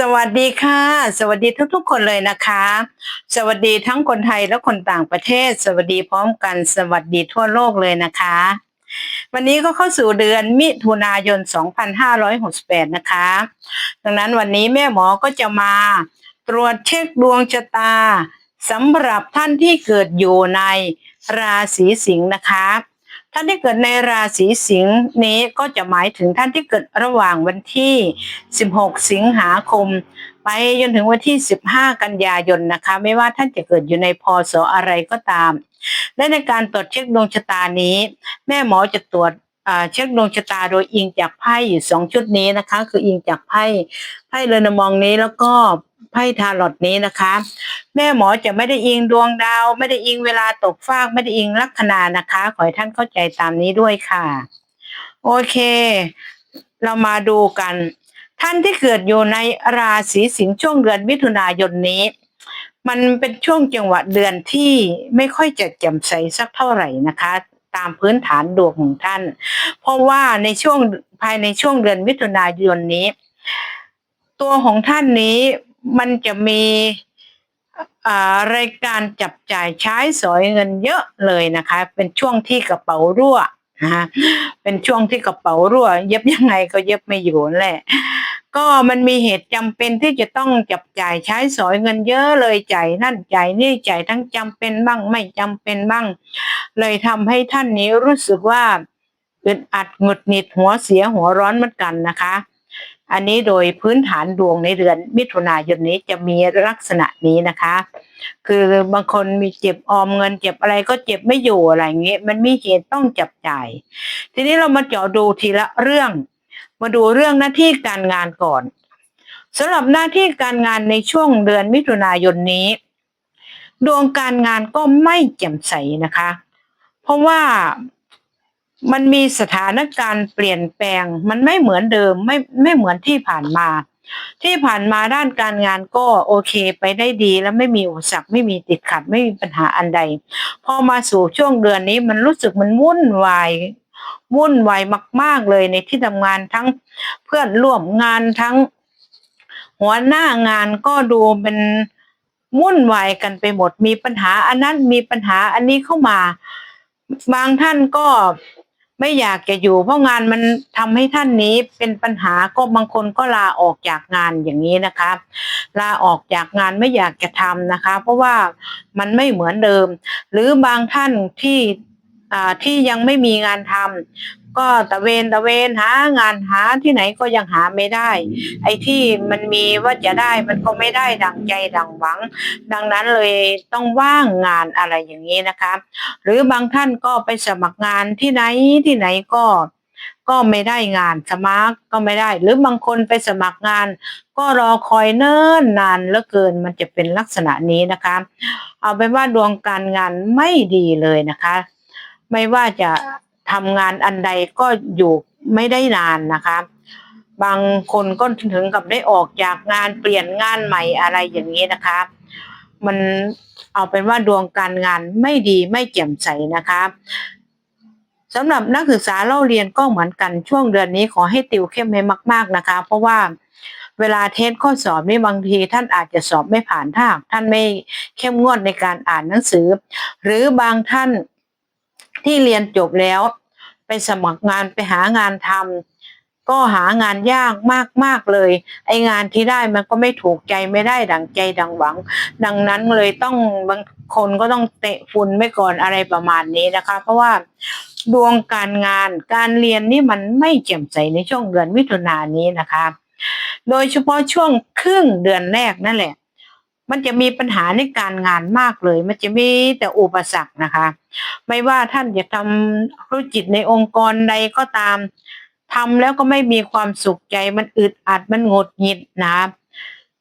สวัสดีค่ะ สวัสดีทุกๆ คนเลยนะคะ สวัสดีทั้งคนไทยและคนต่างประเทศ สวัสดีพร้อมกัน สวัสดีทั่วโลกเลยนะคะ วันนี้ก็เข้าสู่เดือนมิถุนายน 2568 นะคะ ดังนั้นวันนี้แม่หมอก็จะมาตรวจเช็คดวงชะตาสำหรับท่านที่เกิดอยู่ในราศีสิงห์นะคะ ท่านที่เกิดในราศีสิงห์นี้ก็จะหมายถึงท่านที่เกิดระหว่างวันที่ 16 สิงหาคม ไปจนถึงวันที่ 15 กันยายนนะคะ ไม่ว่าท่านจะเกิดอยู่ในพศออะไรก็ตาม และในการตรวจเช็คดวงชะตานี้ แม่หมอจะตรวจอ่าเช็คดวงชะตาโดยอิงจากไพ่อยู่สองชุดนี้นะคะ คืออิงจากไพ่ไพ่เรนมองนี้แล้วก็ไพ่ทาร์ลอตนี้นะคะ แม่หมอจะไม่ได้อิงดวงดาว ไม่ได้อิงเวลาตกฟากไม่ได้อิงลัคนานะคะ ขอให้ท่านเข้าใจตามนี้ด้วยค่ะ โอเค เรามาดูกัน ท่านที่เกิดอยู่ในราศีสิงห์ช่วงเดือนมิถุนายนนี้ มันเป็นช่วงจังหวะเดือนที่ไม่ค่อยจะแจ่มใสสักเท่าไหร่นะคะตามพื้นฐานดวงของท่าน เพราะว่าในช่วงภายในช่วงเดือนมิถุนายนนี้ ตัวของท่านนี้มันจะมี รายการจับจ่ายใช้สอยเงินเยอะเลยนะคะ เป็นช่วงที่กระเป๋ารั่วนะคะเป็นช่วงที่กระเป๋ารั่ว เย็บยังไงก็เย็บไม่อยู่แหละก็มันมีเหตุจำเป็นที่จะต้องจับจ่ายใช้สอยเงินเยอะเลยจ่ายนั่นจ่ายนี่จ่ายทั้งจำเป็นบ้างไม่จำเป็นบ้าง เลยทำให้ท่านนี้รู้สึกว่าอึดอัดหงุดหงิดหัวเสียหัวร้อนเหมือนกันนะคะ อันนี้โดยพื้นฐานดวงในเดือนมิถุนายนนี้จะมีลักษณะนี้นะคะ คือบางคนมีเจ็บออมเงินเจ็บอะไรก็เจ็บไม่อยู่อะไรเงี้ยมันมีเหตุต้องจับจ่าย ทีนี้เรามาเจาะดูทีละเรื่อง มาดูเรื่องหน้าที่การงานก่อนสำหรับหน้าที่การงานในช่วงเดือนมิถุนายนนี้ ดวงการงานก็ไม่แจ่มใสนะคะ เพราะว่า มันมีสถานการณ์เปลี่ยนแปลง มันไม่เหมือนเดิมไม่ไม่เหมือนที่ผ่านมา ที่ผ่านมาด้านการงานก็โอเคไปได้ดีแล้วไม่มีอุปสรรคไม่มีติดขัดไม่มีปัญหาอันใด พอมาสู่ช่วงเดือนนี้มันรู้สึกมันวุ่นวายวุ่นวายมาก ๆเลยในที่ทำงานทั้งเพื่อนร่วมงานทั้ง หัวหน้างานก็ดูเป็นวุ่นวายกันไปหมดมีปัญหาอันนั้นมีปัญหาอันนี้เข้ามา บางท่านก็ ไม่อยากจะอยู่ เพราะงานมันทำให้ท่านนี้เป็นปัญหาก็บางคนก็ลาออกจากงานอย่างนี้นะคะ ลาออกจากงานไม่อยากจะทำนะคะ เพราะว่ามันไม่เหมือนเดิม หรือบางท่านที่อ่าที่ยังไม่มีงานทำ ก็ตะเวนตะเวนหางานหาที่ไหนก็ยังหาไม่ได้ ไอ้ที่มันมีว่าจะได้มันก็ไม่ได้ดังใจดังหวัง ดังนั้นเลยต้องว่างงานอะไรอย่างนี้นะคะ หรือบางท่านก็ไปสมัครงานที่ไหนที่ไหนก็ก็ไม่ได้งานสมัครก็ไม่ได้ หรือบางคนไปสมัครงาน ก็รอคอยเนิ่นนานเหลือเกินมันจะเป็นลักษณะนี้นะคะ เอาเป็นว่าดวงการงานไม่ดีเลยนะคะ ไม่ว่าจะ ทำงานอันใดก็อยู่ไม่ได้นานนะคะ บางคนก็ถึงกับได้ออกจากงานเปลี่ยนงานใหม่อะไรอย่างนี้นะคะ มันเอาเป็นว่าดวงการงานไม่ดีไม่แจ่มใสนะคะสำหรับนักศึกษาเล่าเรียนก็เหมือนกันช่วงเดือนนี้ขอให้ติวเข้มให้มาก ๆนะคะ เพราะว่าเวลาเทสข้อสอบนี่บางทีท่านอาจจะสอบไม่ผ่านถ้าท่านไม่เข้มงวดในการอ่านหนังสือ หรือบางท่านที่เรียนจบแล้ว ไปสมัครงานไปหางานทำก็หางานยากมากๆเลย ไองานที่ได้มันก็ไม่ถูกใจไม่ได้ดังใจดังหวัง ดังนั้นเลยต้องบางคนก็ต้องเตะฝุ่นไว้ก่อนอะไรประมาณนี้นะคะ เพราะว่าดวงการงานการเรียนนี่มันไม่แจ่มใสในช่วงเดือนมิถุนายนนี้นะคะ โดยเฉพาะช่วงครึ่งเดือนแรกนั่นแหละ มันจะมีปัญหาในการงานมากเลย มันจะมีแต่อุปสรรคนะคะ ไม่ว่าท่านจะทำธุรกิจในองค์กรใดก็ตามทำแล้วก็ไม่มีความสุขใจ มันอึดอัด มันหงดหงิดนะ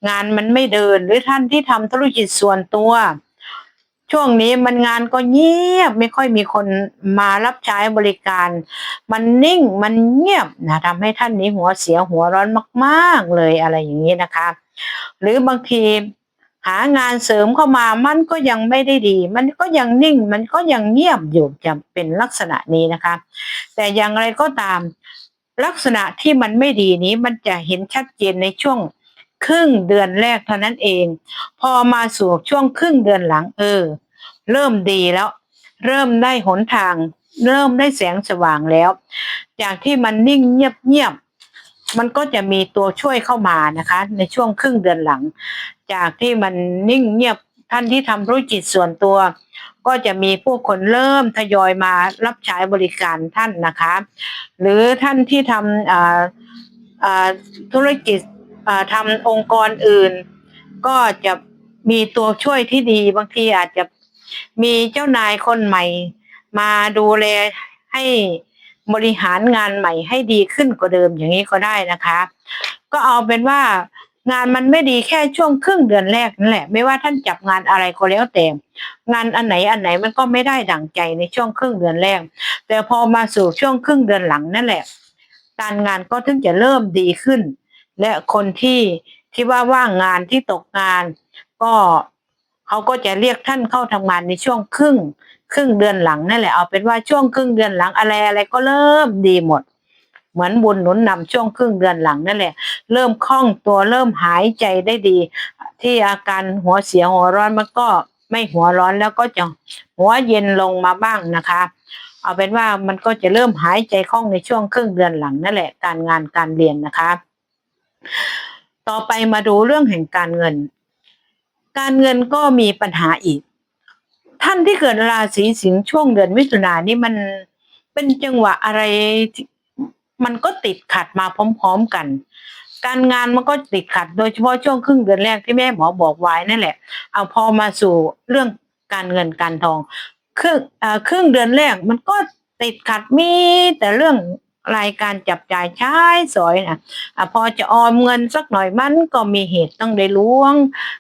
งานมันไม่เดิน หรือท่านที่ทำธุรกิจส่วนตัว ช่วงนี้มันงานก็เงียบ ไม่ค่อยมีคนมารับใช้บริการ มันนิ่ง มันเงียบนะทำให้ท่านนี้หัวเสียหัวร้อนมาก ๆ เลยอะไรอย่างนี้นะคะ หรือบางที หางานเสริมเข้ามามันก็ยังไม่ได้ดี มันก็ยังนิ่ง มันก็ยังเงียบอยู่จะเป็นลักษณะนี้นะคะ แต่อย่างไรก็ตาม ลักษณะที่มันไม่ดีนี้มันจะเห็นชัดเจนในช่วงครึ่งเดือนแรกเท่านั้นเอง พอมาสู่ช่วงครึ่งเดือนหลังเออ เริ่มดีแล้ว เริ่มได้หนทาง เริ่มได้แสงสว่างแล้ว จากที่มันนิ่งเงียบเงียบมันก็จะมีตัวช่วยเข้ามานะคะ ในช่วงครึ่งเดือนหลัง จากที่มันนิ่งเงียบท่านที่ทำธุรกิจส่วนตัว ก็จะมีผู้คนเริ่มทยอยมารับใช้บริการท่านนะคะ หรือท่านที่ทำธุรกิจทำองค์กรอื่น ก็จะมีตัวช่วยที่ดีบางทีอาจจะมีเจ้านายคนใหม่ มาดูแลให้บริหารงานใหม่ให้ดีขึ้นกว่าเดิมอย่างนี้ก็ได้นะคะ ก็เอาเป็นว่า งานมันไม่ดีแค่ช่วงครึ่งเดือนแรกนั่นแหละ ไม่ว่าท่านจับงานอะไรก็แล้วแต่ งานอันไหนอันไหนมันก็ไม่ได้ดั่งใจในช่วงครึ่งเดือนแรก แต่พอมาสู่ช่วงครึ่งเดือนหลังนั่นแหละ การงานก็ถึงจะเริ่มดีขึ้น และคนที่ที่ว่าว่างงานที่ตกงาน ก็เขาก็จะเรียกท่านเข้าทำงานในช่วงครึ่ง ครึ่งเดือนหลังนั่นแหละเอาเป็นว่าช่วงครึ่งเดือนหลังอะไรอะไรก็เริ่มดีหมด เหมือนบุญหนุนนำช่วงครึ่งเดือนหลังนั่นแหละ เริ่มคล่องตัวเริ่มหายใจได้ดี ที่อาการหัวเสียหัวร้อนมันก็ไม่หัวร้อนแล้วก็จะหัวเย็นลงมาบ้างนะคะ เอาเป็นว่ามันก็จะเริ่มหายใจคล่องในช่วงครึ่งเดือนหลังนั่นแหละ การงานการเรียนนะคะ ต่อไปมาดูเรื่องแห่งการเงิน การเงินก็มีปัญหาอีก ท่านที่เกิดราศีสิงห์ช่วงเดือนมิถุนายนนี่มันเป็นจังหวะอะไร มันก็ติดขัดมาพร้อมๆกัน การงานมันก็ติดขัดโดยเฉพาะช่วงครึ่งเดือนแรกที่แม่หมอบอกไว้นั่นแหละ เอาพอมาสู่เรื่องการเงินการทอง ครึ่งเอ่อครึ่งเดือนแรกมันก็ติดขัดมีแต่เรื่องรายการจับจ่ายใช้สอยนะอะพอจะออมเงินสักหน่อยมันก็มีเหตุต้องได้ล้วง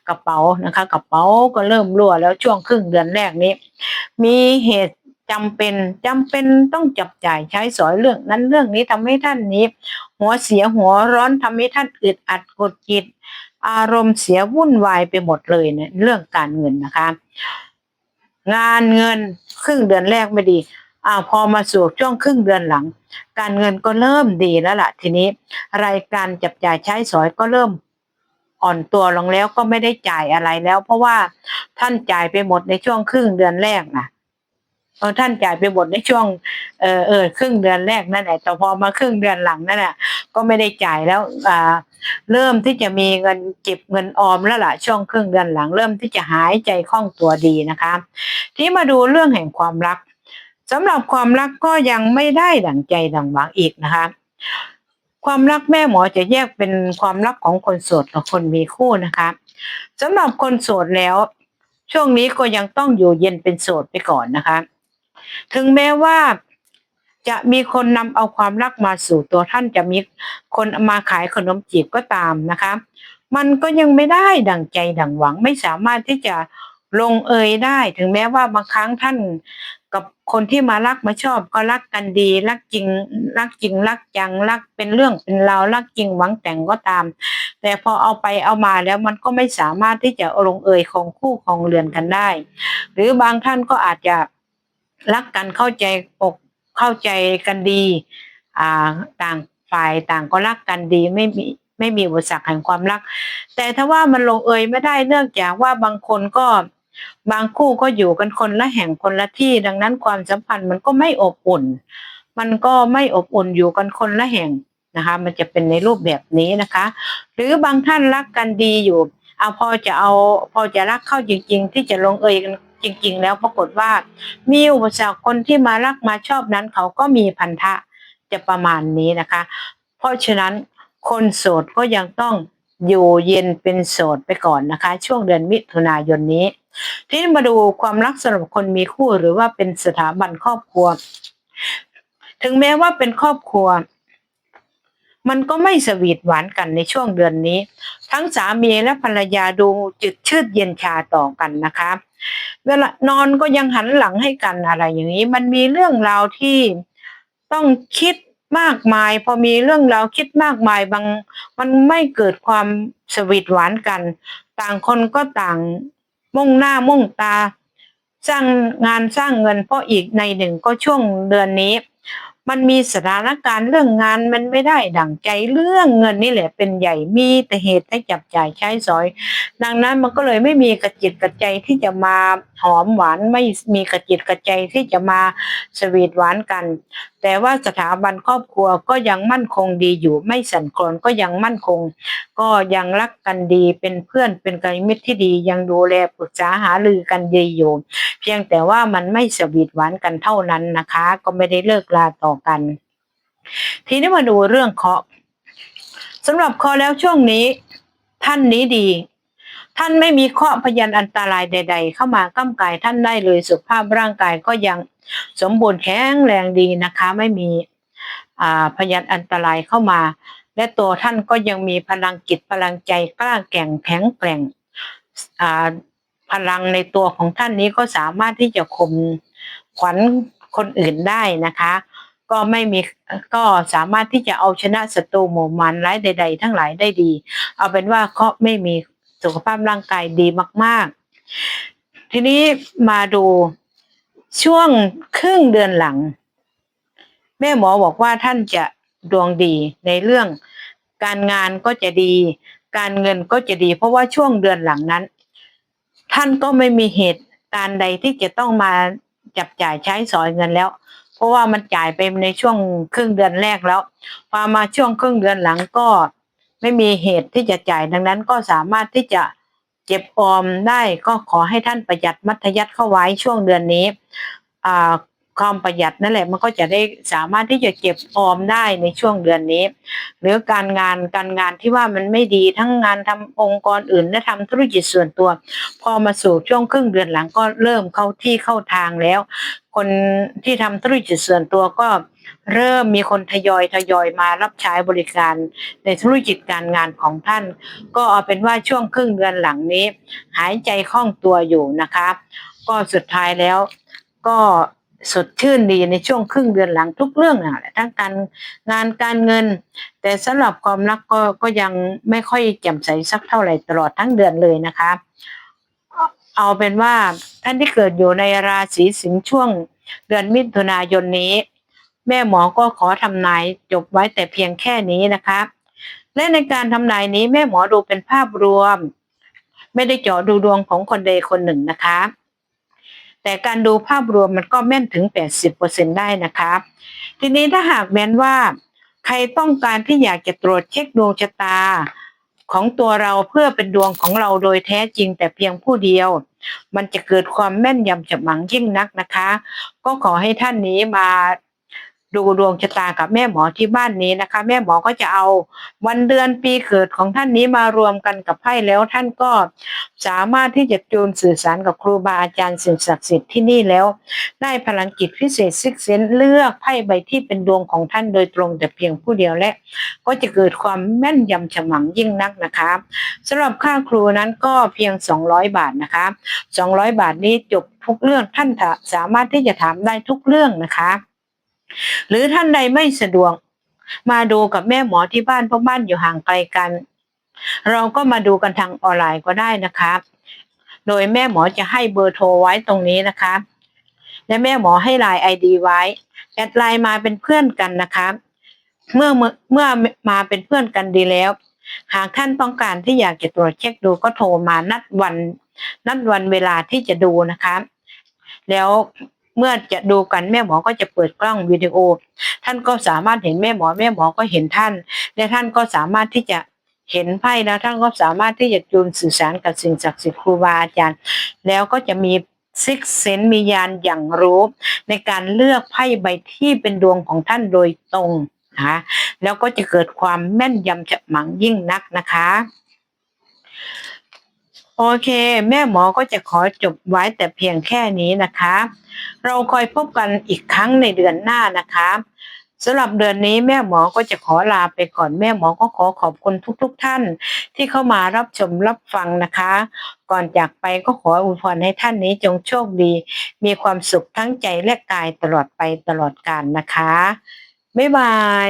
กระเป๋านะคะ กระเป๋าก็เริ่มรั่วแล้วช่วงครึ่งเดือนแรกนี้ มีเหตุ จำเป็นจำเป็นต้องจับจ่ายใช้สอยเรื่องนั้นเรื่องนี้ทำให้ท่านนี้ หัวเสียหัวร้อนทำให้ท่านอึดอัดกดจิต อารมณ์เสียวุ่นวายไปหมดเลยเนี่ยเรื่องการเงินนะคะ งานเงินครึ่งเดือนแรกไม่ดีอ่าพอมาสู่ช่วงครึ่งเดือนหลัง การเงินก็เริ่มดีแล้วล่ะ ทีนี้ รายการจับจ่ายใช้สอยก็เริ่มอ่อนตัวลงแล้วก็ไม่ได้จ่ายอะไรแล้ว เพราะว่าท่านจ่ายไปหมดในช่วงครึ่งเดือนแรกนะ เออท่านจ่ายไปหมดในช่วงเออเออครึ่งเดือนแรกนั่นแหละแต่พอมาครึ่งเดือนหลังนั่นแหละก็ไม่ได้จ่ายแล้วอ่าเริ่มที่จะมีเงินเก็บเงินออมแล้วล่ะช่วงครึ่งเดือนหลัง เริ่มที่จะหายใจคล่องตัวดีนะคะ ที่มาดูเรื่องแห่งความรักสำหรับความรักก็ยังไม่ได้ดั่งใจดั่งหวังอีกนะคะ ความรักแม่หมอจะแยกเป็นความรักของคนโสดกับคนมีคู่นะคะสำหรับคนโสดแล้ว ช่วงนี้ก็ยังต้องอยู่เย็นเป็นโสดไปก่อนนะคะ ถึงแม้ว่าจะมีคนนำเอาความรักมาสู่ตัวท่านจะมีคนมาขายขนมจีบก็ตามนะคะ มันก็ยังไม่ได้ดั่งใจดั่งหวังไม่สามารถที่จะลงเอยได้ ถึงแม้ว่าบางครั้งท่านกับคนที่มารักมาชอบก็รักกันดี รักจริง รักจริงรักจังรักเป็นเรื่องเป็นราวรักจริงหวังแต่งก็ตาม แต่พอเอาไปเอามาแล้วมันก็ไม่สามารถที่จะลงเอยของคู่ของเรือนกันได้ หรือบางท่านก็อาจจะ รักกันเข้าใจอกเข้าใจกันดีอ่าต่างฝ่ายต่างก็รักกันดีไม่มีไม่มีอุปสรรคแห่งความรัก แต่ถ้าว่ามันลงเอยไม่ได้เนื่องจากว่าบางคนก็บางคู่ก็อยู่กันคนละแห่งคนละที่ ดังนั้นความสัมพันธ์มันก็ไม่อบอุ่น มันก็ไม่อบอุ่นอยู่กันคนละแห่งนะคะ มันจะเป็นในรูปแบบนี้นะคะ หรือบางท่านรักกันดีอยู่เอาพอจะเอาพอจะรักเข้าจริง ๆ ที่จะลงเอยกัน จริง ๆ แล้วปรากฏว่า มีอุปสรรคคนที่มารักมาชอบนั้น เขาก็มีพันธะจะประมาณนี้นะคะ เพราะฉะนั้นคนโสดก็ยังต้องอยู่เย็นเป็นโสดไปก่อนนะคะ ช่วงเดือนมิถุนายนนี้ ทีนี้มาดูความรักสำหรับคนมีคู่หรือว่าเป็นสถาบันครอบครัว ถึงแม้ว่าเป็นครอบครัว มันก็ไม่สวีทหวานกันในช่วงเดือนนี้ ทั้งสามีและภรรยาดูจืดชืดเย็นชาต่อกันนะคะเวลานอนก็ยังหันหลังให้กันอะไรอย่างนี้ มันมีเรื่องราวที่ต้องคิดมากมาย พอมีเรื่องราวคิดมากมายบาง มันไม่เกิดความสวีทหวานกัน ต่างคนก็ต่างมุ่งหน้ามุ่งตา สร้างงานสร้างเงินเพราะอีกในหนึ่งก็ช่วงเดือนนี้ มันมีสถานการณ์เรื่องงานมันไม่ได้ดั่งใจเรื่องเงินนี่แหละเป็นใหญ่มีแต่เหตุให้จับจ่ายใช้สอย ดังนั้นมันก็เลยไม่มีกระจิตกระใจที่จะมา หอมหวานไม่มีกระจิตกระใจที่จะมาสวีทหวานกัน แต่ว่าสถาบันครอบครัวก็ยังมั่นคงดีอยู่ไม่สั่นคลอนก็ยังมั่นคง ก็ยังรักกันดีเป็นเพื่อนเป็นกัลยาณมิตรที่ดียังดูแลปรึกษาหารือกันดีอยู่เพียงแต่ว่ามันไม่สวีทหวานกันเท่านั้นนะคะ ก็ไม่ได้เลิกลาต่อกัน ทีนี้มาดูเรื่องเคาะสำหรับเคราะแล้วช่วงนี้ ท่านนี้ดี ท่านไม่มีเคราะห์พยันอันตรายใด ๆ เข้ามาก้ำกายท่านได้เลยสุขภาพร่างกายก็ยังสมบูรณ์แข็งแรงดีนะคะ ไม่มีพยันอันตรายเข้ามา และตัวท่านก็ยังมีพลังจิตพลังใจกล้าแก่งแข็งแกร่งพลังในตัวของท่านนี้ก็สามารถที่จะข่มขวัญคนอื่นได้นะคะ ก็ไม่มีก็สามารถที่จะเอาชนะศัตรูหมู่มารร้ายใด ๆ ทั้งหลายได้ดี เอาเป็นว่าเคราไม่มี สุขภาพร่างกายดีมาก ๆ ทีนี้มาดูช่วงครึ่งเดือนหลัง แม่หมอบอกว่าท่านจะดวงดีในเรื่อง การงานก็จะดี การเงินก็จะดี เพราะว่าช่วงเดือนหลังนั้น ท่านก็ไม่มีเหตุการใดที่จะต้องมาจับจ่ายใช้สอยเงินแล้ว เพราะว่ามันจ่ายไปในช่วงครึ่งเดือนแรกแล้ว พอมาช่วงครึ่งเดือนหลังก็ ไม่มีเหตุที่จะจ่ายดังนั้นก็สามารถที่จะเก็บออมได้ก็ขอให้ท่านประหยัดมัธยัติเข้าไว้ช่วงเดือนนี้ความประหยัดนั่นแหละมันก็จะได้สามารถที่จะเก็บออมได้ในช่วงเดือนนี้ หรือการงานการงานที่ว่ามันไม่ดีทั้งงานทำองค์กรอื่นและทำธุรกิจส่วนตัว พอมาสู่ช่วงครึ่งเดือนหลังก็เริ่มเข้าที่เข้าทางแล้ว คนที่ทำธุรกิจส่วนตัวก็ เริ่มมีคนทยอยทยอยมารับใช้บริการในธุรกิจการงานของท่าน ก็เอาเป็นว่าช่วงครึ่งเดือนหลังนี้ หายใจคล่องตัวอยู่นะคะ ก็สุดท้ายแล้วก็สดชื่นดีในช่วงครึ่งเดือนหลังทุกเรื่องนะแหละทั้งการงานการเงิน แต่สำหรับความรักก็ก็ยังไม่ค่อยแจ่มใสสักเท่าไหร่ตลอดทั้งเดือนเลยนะคะ เอาเป็นว่าท่านที่เกิดอยู่ในราศีสิงห์ช่วงเดือนมิถุนายนนี้ แม่หมอก็ขอทำนายจบไว้แต่เพียงแค่นี้นะคะ และในการทำนายนี้แม่หมอดูเป็นภาพรวม ไม่ได้เจาะดูดวงของคนใดคนหนึ่งนะคะ แต่การดูภาพรวมมันก็แม่นถึง 80%ได้นะคะ ทีนี้ถ้าหากแม้นว่า ใครต้องการที่อยากจะตรวจเช็คดวงชะตาของตัวเราเพื่อเป็นดวงของเราโดยแท้จริงแต่เพียงผู้เดียว มันจะเกิดความแม่นยำฉับมังยิ่งนักนะคะ ก็ขอให้ท่านนี้มา ดูดวงชะตากับแม่หมอที่บ้านนี้นะคะ แม่หมอก็จะเอาวันเดือนปีเกิดของท่านนี้มารวมกันกับไพ่แล้วท่านก็สามารถที่จะจูนสื่อสารกับครูบาอาจารย์สิ่งศักดิ์สิทธิ์ที่นี่แล้ว ได้พลังจิตพิเศษซิกเซนเลือกไพ่ใบที่เป็นดวงของท่านโดยตรงแต่เพียงผู้เดียวและ ก็จะเกิดความแม่นยำฉมังยิ่งนักนะคะสำหรับค่าครูนั้นก็เพียง 200 บาทนะคะ 200 บาทนี้จบทุกเรื่องท่านสามารถที่จะถามได้ทุกเรื่องนะคะ หรือท่านใดไม่สะดวก มาดูกับแม่หมอที่บ้านเพราะบ้านอยู่ห่างไกลกัน เราก็มาดูกันทางออนไลน์ก็ได้นะคะโดยแม่หมอจะให้เบอร์โทรไว้ตรงนี้นะคะ และแม่หมอให้ไลน์ไอดีไว้ แอดไลน์มาเป็นเพื่อนกันนะคะเมื่อเมื่อเมื่อมาเป็นเพื่อนกันดีแล้ว หากท่านต้องการที่อยากจะตรวจเช็คดูก็โทรมานัดวัน นัดวันเวลาที่จะดูนะคะ แล้ว เมื่อจะดูกันแม่หมอก็จะเปิดกล้องวิดีโอ ท่านก็สามารถเห็นแม่หมอแม่หมอก็เห็นท่าน และท่านก็สามารถที่จะเห็นไพ่แล้วท่านก็สามารถที่จะจูนสื่อสารกับสิ่งศักดิ์สิทธิ์ครูบาอาจารย์ แล้วก็จะมีซิกเซนมียานอย่างรู้ ในการเลือกไพ่ใบที่เป็นดวงของท่านโดยตรงนะคะแล้วก็จะเกิดความแม่นยำฉับมังยิ่งนักนะคะ โอเค แม่หมอก็จะขอจบไว้แต่เพียงแค่นี้นะคะ เราคอยพบกันอีกครั้งในเดือนหน้านะคะสำหรับเดือนนี้แม่หมอก็จะขอลาไปก่อนแม่หมอก็ขอขอบคุณทุกๆทท่าน ที่เข้ามารับชมรับฟังนะคะ ก่อนจากไปก็ขออวยพรให้ท่านนี้จงโชคดี มีความสุขทั้งใจและกายตลอดไปตลอดกาลนะคะ บ๊ายบาย